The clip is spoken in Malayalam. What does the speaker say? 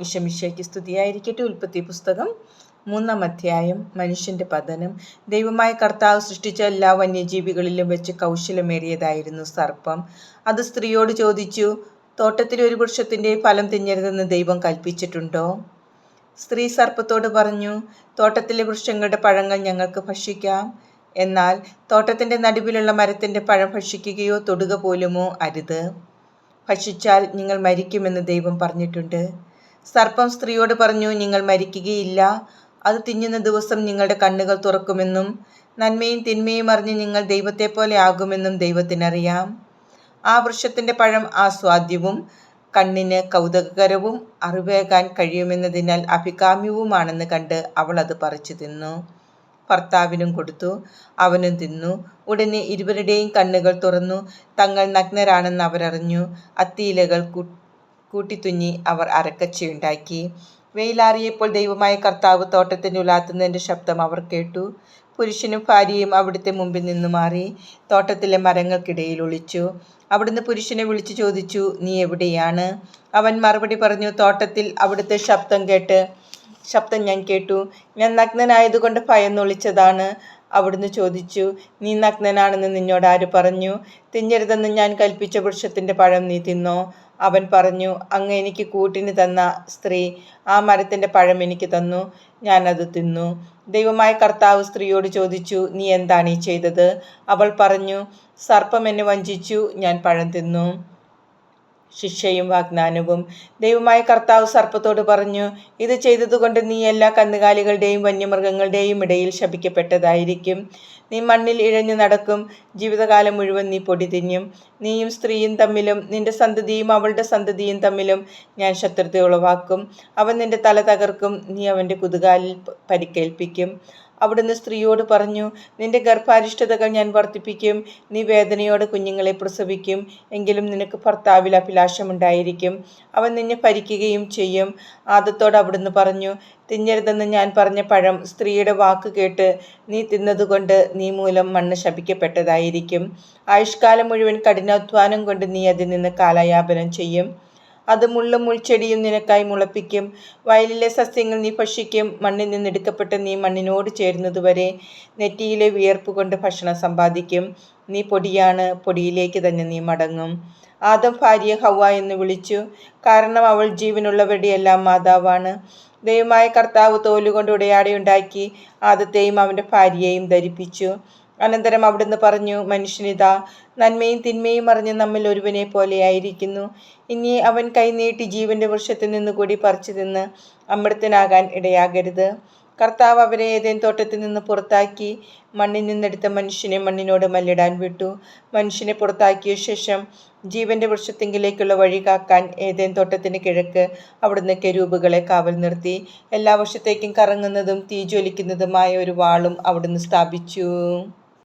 ഇഷമിഷയ്ക്ക് സ്തുതിയായിരിക്കട്ടെ ഉൽപ്പത്തി പുസ്തകം. മൂന്നാം അധ്യായം മനുഷ്യന്റെ പതനം. ദൈവമായ കർത്താവ് സൃഷ്ടിച്ച എല്ലാ വന്യജീവികളിലും വെച്ച് കൗശലമേറിയതായിരുന്നു സർപ്പം. അത് സ്ത്രീയോട് ചോദിച്ചു തോട്ടത്തിലെ ഒരു വൃക്ഷത്തിന്റെ ഫലം തിന്നരുതെന്ന് ദൈവം കൽപ്പിച്ചിട്ടുണ്ടോ? സ്ത്രീ സർപ്പത്തോട് പറഞ്ഞു തോട്ടത്തിലെ വൃക്ഷങ്ങളുടെ പഴങ്ങൾ ഞങ്ങൾക്ക് ഭക്ഷിക്കാം. എന്നാൽ തോട്ടത്തിന്റെ നടുവിലുള്ള മരത്തിന്റെ പഴം ഭക്ഷിക്കുകയോ തൊടുക പോലുമോ അരുത്. ഭക്ഷിച്ചാൽ നിങ്ങൾ മരിക്കുമെന്ന് ദൈവം പറഞ്ഞിട്ടുണ്ട്. സർപ്പം സ്ത്രീയോട് പറഞ്ഞു നിങ്ങൾ മരിക്കുകയില്ല. അത് തിന്നുന്ന ദിവസം നിങ്ങളുടെ കണ്ണുകൾ തുറക്കുമെന്നും നന്മയും തിന്മയും അറിഞ്ഞ് നിങ്ങൾ ദൈവത്തെ പോലെ ആകുമെന്നും ദൈവത്തിനറിയാം. ആ വൃക്ഷത്തിന്റെ പഴം ആസ്വാദ്യവും കണ്ണിന് കൗതുകകരവും അറിവേകാൻ കഴിയുമെന്നതിനാൽ അഭികാമ്യവുമാണെന്ന് കണ്ട് അവൾ അത് പറിച്ചു തിന്നു. ഭർത്താവിനും കൊടുത്തു അവനും തിന്നു. ഉടനെ ഇരുവരുടെയും കണ്ണുകൾ തുറന്നു. തങ്ങൾ നഗ്നരാണെന്ന് അവരറിഞ്ഞു. അത്തിയിലകൾ കൂട്ടിത്തുന്നി അവർ അരക്കച്ചയുണ്ടാക്കി വെയിലാറിയപ്പോൾ ദൈവമായ കർത്താവ് തോട്ടത്തിന് ഉലാത്തുന്നതിന്റെ ശബ്ദം അവർ കേട്ടു. പുരുഷനും ഭാര്യയും അവിടുത്തെ മുമ്പിൽ നിന്ന് മാറി തോട്ടത്തിലെ മരങ്ങൾക്കിടയിൽ ഒളിച്ചു. അവിടുന്ന് പുരുഷനെ വിളിച്ചു ചോദിച്ചു നീ എവിടെയാണ്? അവൻ മറുപടി പറഞ്ഞു തോട്ടത്തിൽ. അവിടുത്തെ ശബ്ദം കേട്ട് ശബ്ദം ഞാൻ കേട്ടു. ഞാൻ നഗ്നനായതുകൊണ്ട് ഭയന്നൊളിച്ചതാണ്. അവിടുന്ന് ചോദിച്ചു നീ നഗ്നനാണെന്ന് നിന്നോട് ആര് പറഞ്ഞു? തിന്നരുതെന്ന് ഞാൻ കൽപ്പിച്ച വൃക്ഷത്തിന്റെ പഴം നീ തിന്നോ? അവൻ പറഞ്ഞു അങ്ങ് എനിക്ക് കൂട്ടിന് തന്ന സ്ത്രീ ആ മരത്തിന്റെ പഴം എനിക്ക് തന്നു ഞാനത് തിന്നു. ദൈവമായ കർത്താവ് സ്ത്രീയോട് ചോദിച്ചു നീ എന്താണ് ഈ ചെയ്തത്? അവൾ പറഞ്ഞു സർപ്പം എന്നെ വഞ്ചിച്ചു ഞാൻ പഴം തിന്നു. ശിക്ഷയും വാഗ്ദാനവും ദൈവമായ കർത്താവ് സർപ്പത്തോട് പറഞ്ഞു ഇത് ചെയ്തതുകൊണ്ട് നീ എല്ലാ കന്നുകാലികളുടെയും വന്യമൃഗങ്ങളുടെയും ഇടയിൽ ശപിക്കപ്പെട്ടതായിരിക്കും. നീ മണ്ണിൽ ഇഴഞ്ഞു നടക്കും. ജീവിതകാലം മുഴുവൻ നീ പൊടി തിന്നും. നീയും സ്ത്രീയും തമ്മിലും നിന്റെ സന്തതിയും അവളുടെ സന്തതിയും തമ്മിലും ഞാൻ ശത്രുത ഉളവാക്കും. അവൻ നിന്റെ തല തകർക്കും. നീ അവന്റെ കുതുകാലിൽ പരിക്കേൽപ്പിക്കും. അവിടുന്ന് സ്ത്രീയോട് പറഞ്ഞു നിന്റെ ഗർഭാരിഷ്ടതകൾ ഞാൻ വർദ്ധിപ്പിക്കും നീ വേദനയോടെ കുഞ്ഞുങ്ങളെ പ്രസവിക്കും എങ്കിലും നിനക്ക് ഭർത്താവിൽ അഭിലാഷമുണ്ടായിരിക്കും. അവൻ നിന്നെ ഭരിക്കുകയും ചെയ്യും. ആദത്തോട് അവിടുന്ന് പറഞ്ഞു തിന്നരുതെന്ന് ഞാൻ പറഞ്ഞ പഴം സ്ത്രീയുടെ വാക്ക് കേട്ട് നീ തിന്നതുകൊണ്ട് നീ മൂലം മണ്ണ് ശപിക്കപ്പെട്ടതായിരിക്കും. ആയുഷ്കാലം മുഴുവൻ കഠിനാധ്വാനം കൊണ്ട് നീ അതിൽ നിന്ന് കാലയാപനം ചെയ്യും. അത് മുള്ളും മുൾച്ചെടിയും നിനക്കായി മുളപ്പിക്കും. വയലിലെ സസ്യങ്ങൾ നീ ഭക്ഷിക്കും. മണ്ണിൽ നിന്നെടുക്കപ്പെട്ട നീ മണ്ണിനോട് ചേരുന്നതുവരെ നെറ്റിയിലെ വിയർപ്പ് കൊണ്ട് ഭക്ഷണം സമ്പാദിക്കും. നീ പൊടിയാണ്. പൊടിയിലേക്ക് തന്നെ നീ മടങ്ങും. ആദം ഭാര്യ ഹവ എന്ന് വിളിച്ചു. കാരണം അവൾ ജീവനുള്ളവരുടെ മാതാവാണ്. ദൈവമായ കർത്താവ് തോലുകൊണ്ട് ഉടയാടയുണ്ടാക്കി ആദത്തെയും അവന്റെ ഭാര്യയെയും ധരിപ്പിച്ചു. അനന്തരം അവിടുന്ന് പറഞ്ഞു മനുഷ്യനിതാ നന്മയും തിന്മയും അറിഞ്ഞ് നമ്മിൽ ഒരുവനെ പോലെയായിരിക്കുന്നു ഇനി അവൻ കൈനീട്ടി ജീവന്റെ വൃക്ഷത്തിൽ നിന്ന് കൂടി പറിച്ചു തിന്ന് അമൃതനാകാൻ ഇടയാകരുത്. കർത്താവ് അവരെ ഏതേൻ തോട്ടത്തിൽ നിന്ന് പുറത്താക്കി മണ്ണിൽ നിന്നെടുത്ത മനുഷ്യനെ മണ്ണിനോട് മല്ലിടാൻ വിട്ടു. മനുഷ്യനെ പുറത്താക്കിയ ശേഷം ജീവന്റെ വൃക്ഷത്തെങ്കിലേക്കുള്ള വഴി കാക്കാൻ ഏതേൻ തോട്ടത്തിന് കിഴക്ക് അവിടുന്ന് കെരൂപുകളെ കാവൽ നിർത്തി. എല്ലാ വർഷത്തേക്കും കറങ്ങുന്നതും തീ ജ്വലിക്കുന്നതുമായ ഒരു വാളും അവിടുന്ന് സ്ഥാപിച്ചു.